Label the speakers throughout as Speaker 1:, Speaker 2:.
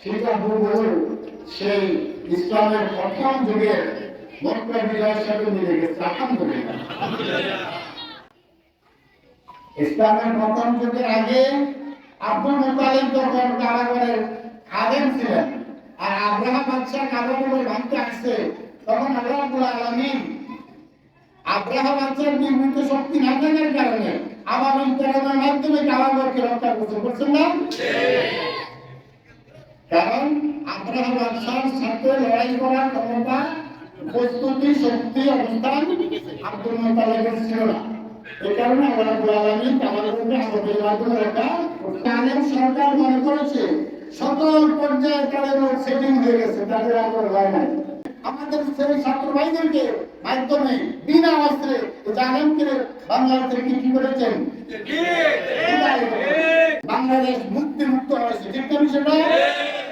Speaker 1: সেটা বহু সেই ইসলামের প্রথম যুগের মক্কা বিজয়ের সাথে মিলে গেছে, আলহামদুলিল্লাহ। ইসলামের প্রথম যুগের আগে আব্দুল কারাগারের খাদেম ছিলেন আর আব্রাহাম বাদশাহ ভাঙতে আসছে, তখন আল্লাহ রাব্বুল আলামিন আব্রাহাম নির্মিত শক্তি না থাকার কারণে আবার ইন্টারনেটের মাধ্যমে কারাগারকে রক্ষা করতে পারছেন না? কারণ আব্রাহাম বাদশার সাথে লড়াই করার ক্ষমতা প্রস্তুতি শক্তি অবস্থান আব্দুল মুতালিবের ছিল না। এই কারণে আলামিন আমাদের মাধ্যমে করতে আলেম সরকার মনে করেছে সকল পর্যায়ে তাদের সেটিং হয়ে গেছে তাদের নাই। আমাদের সেই ছাত্র ভাইদেরকে মাধ্যমে বিনা অস্ত্রে জালেমকে থেকে কি করেছেন। বাংলাদেশ মুক্তি মুক্ত হয়েছে। ঠিক না বিষয়টা? কি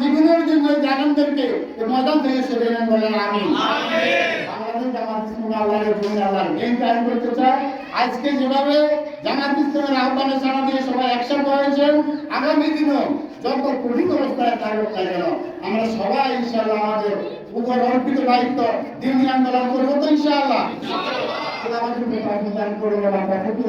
Speaker 1: জীবনের জন্য জানানদেরকে ময়দান থেকে সরিয়ে নেন বলেন আজকে যেভাবে জামাত ইসলামের আহ্বানে সাড়া দিয়ে সবাই একসাথে আগামী দিনেও যত কঠিন অবস্থায় থাকুক আমরা সবাই ইনশাআল্লাহ আমাদের উপর অর্পিত দায়িত্ব দিল্লি আন্দোলন করব তো ইনশাআল্লাহ। আল্লাহ আমাদের প্রদান করে বলা কথা কি